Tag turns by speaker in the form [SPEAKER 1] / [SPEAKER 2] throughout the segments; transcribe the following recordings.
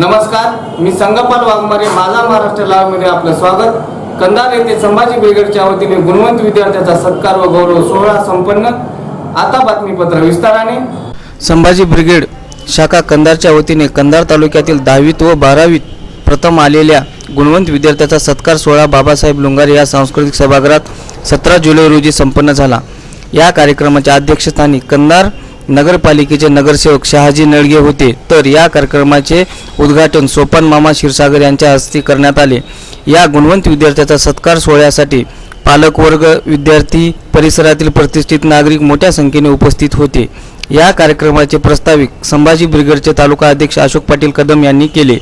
[SPEAKER 1] नमस्कार मी संगपाल वाघमारे माझा महाराष्ट्र लाईव्हमध्ये आपलं स्वागत. कंधार येथे संभाजी ब्रिगेडच्या वतीने गुणवंत विद्यार्थ्याचा सत्कार व गौरव सोहळा संपन्न. आता बातमीपत्र विस्ताराने. संभाजी ब्रिगेड शाखा कंधारच्या वतीने कंधार तालुक्यातील दहावीत व बारावीत प्रथम आलेल्या गुणवंत विद्यार्थ्याचा सत्कार सोहळा बाबासाहेब लुंगारे या सांस्कृतिक सभागृहात सतरा जुलै रोजी संपन्न झाला. या कार्यक्रमाच्या अध्यक्षस्थानी कंधार नगरपालिकेचे नगरसेवक शहाजी नळगे होते. तर या कार्यक्रमाचे उद्घाटन सोपान मामा क्षीरसागर यांच्या हस्ते करण्यात आले. या गुणवंत विद्यार्थ्याचा सत्कार सोहळ्यासाठी पालकवर्ग विद्यार्थी परिसरातील प्रतिष्ठित नागरिक मोठ्या संख्येने उपस्थित होते. या कार्यक्रमाचे प्रस्ताविक संभाजी ब्रिगेडचे तालुका अध्यक्ष अशोक पाटील कदम यांनी केले.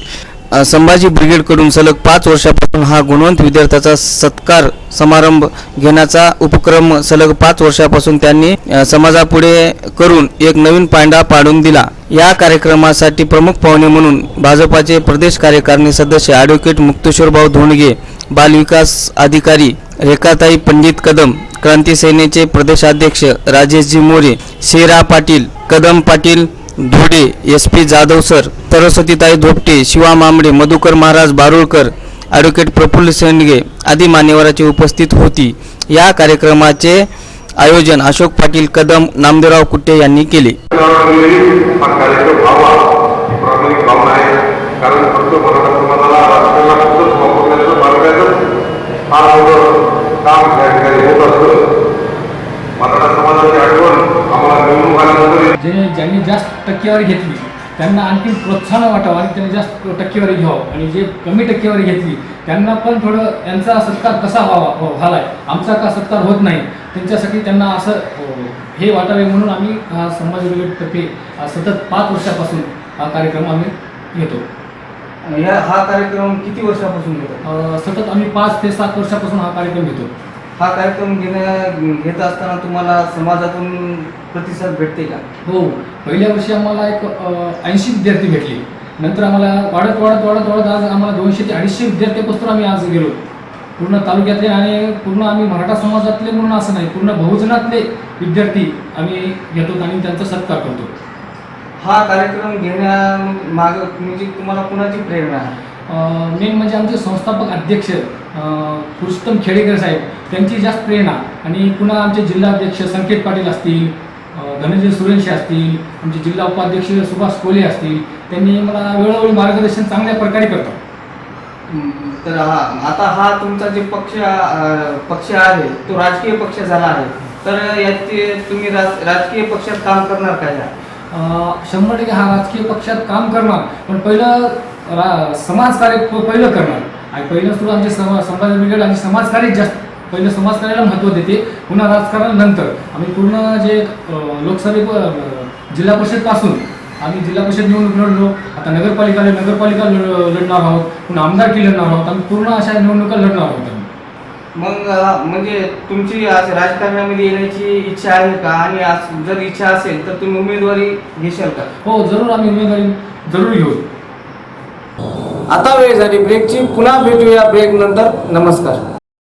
[SPEAKER 1] संभाजी ब्रिगेडकडून सलग पाच वर्षापासून हा गुणवंत विद्यार्थ्याचा सत्कार समारंभ घेण्याचा उपक्रम सलग पाच वर्षापासून त्यांनी समाजापुढे करून एक नवीन पांडा पाडून दिला. या कार्यक्रमासाठी प्रमुख पाहुणे म्हणून भाजपाचे प्रदेश कार्यकारिणी सदस्य ॲडव्होकेट मुक्तेश्वरभाऊ धोंडगे बालविकास अधिकारी रेखाताई पंडित कदम क्रांती सेनेचे प्रदेशाध्यक्ष Rajeshji More Shera Patil Kadam Patil Dhode S P Jadhav sir सरस्वतीताई Dhopte Shiva Mambade Madhukar Maharaj Barulkar advocate Praful Sendge आदी मान्यवरांची उपस्थित होती. या कार्यक्रमाचे आयोजन अशोक पाटील कदम नामदेवराव कुट्टे यांनी केले.
[SPEAKER 2] मराठा समाजाची आठवण
[SPEAKER 3] जे ज्यांनी जास्त टक्केवारी घेतली त्यांना आणखी प्रोत्साहन वाटावं आणि त्यांनी जास्त टक्केवारी घ्यावं. आणि जे कमी टक्केवारी घेतली त्यांना पण थोडं यांचा सत्कार कसा व्हावा हो, झालाय? आमचा का सत्कार होत नाही? त्यांच्यासाठी त्यांना असं अ, हे वाटावे म्हणून आम्ही हा समाज अ, सतत पाच वर्षापासून हा कार्यक्रम आम्ही घेतो.
[SPEAKER 1] या हा कार्यक्रम किती वर्षापासून घेतात
[SPEAKER 3] अ, सतत आम्ही पाच ते सात वर्षापासून हा कार्यक्रम घेतो.
[SPEAKER 1] हा कार्यक्रम घेण्या घेत असताना तुम्हाला समाजातून प्रतिसाद भेटते का?
[SPEAKER 3] हो. पहिल्या वर्षी आम्हाला एक ऐंशी विद्यार्थी भेटले. नंतर आम्हाला वाढत वाढत वाढत वाढत आज आम्हाला दोनशे ते अडीचशे विद्यार्थ्यापासून आम्ही आज गेलो. पूर्ण तालुक्यातले आणि पूर्ण आम्ही मराठा समाजातले म्हणून असं नाही पूर्ण बहुजनातले विद्यार्थी आम्ही घेतो आणि त्यांचा सत्कार करतो.
[SPEAKER 1] हा कार्यक्रम घेण्या माग म्हणजे तुम्हाला कुणाची प्रेरणा आहे?
[SPEAKER 3] मेन म्हणजे आमचे संस्थापक अध्यक्ष पुरुषोत्तम खेडेकर साहेब त्यांची जास्त प्रेरणा. आणि पुन्हा आमचे जिल्हाध्यक्ष संकेत पाटील असतील धनंजय सुरेंशी असतील आमचे जिल्हा उपाध्यक्ष सुभाष कोले असतील त्यांनी मला वेळोवेळी मार्गदर्शन चांगल्या प्रकारे करतात.
[SPEAKER 1] तर हा आता हा तुमचा जे पक्ष पक्ष आहे तो राजकीय पक्ष झाला आहे. तर ते तुम्ही राज- राजकीय पक्षात काम करणार का या
[SPEAKER 3] अं, शंभर टक्के हा राजकीय पक्षात काम करणार. पण पहिलं समाजकार्य पहिलं करणार. आणि पहिलं सुद्धा आमचे समा समाज ब्रिगेड आणि समाजकार्य जास्त पहिलं समाजकार्याला महत्त्व देते पुन्हा राजकारण नंतर. आम्ही पूर्ण जे लोकसभे जिल्हा परिषदपासून आम्ही जिल्हा परिषद निवडणूक लढलो. आता नगरपालिका नगरपालिका लढ- लढणार आहोत पुन्हा आमदारकी लढणार आहोत. आम्ही पूर्ण अशा निवडणुका लढणार आहोत.
[SPEAKER 1] मग म्हणजे तुमची आज राजकारणामध्ये येण्याची इच्छा आहे का? आणि आज जर इच्छा असेल तर तुम्ही उमेदवारी घेशाल का?
[SPEAKER 3] हो जरूर आम्ही उमेदवारी जरूर घेऊ.
[SPEAKER 1] आता वेळ झाली. ब्रेकची पुन्हा भेटूया. ब्रेक नंतर. नमस्कार.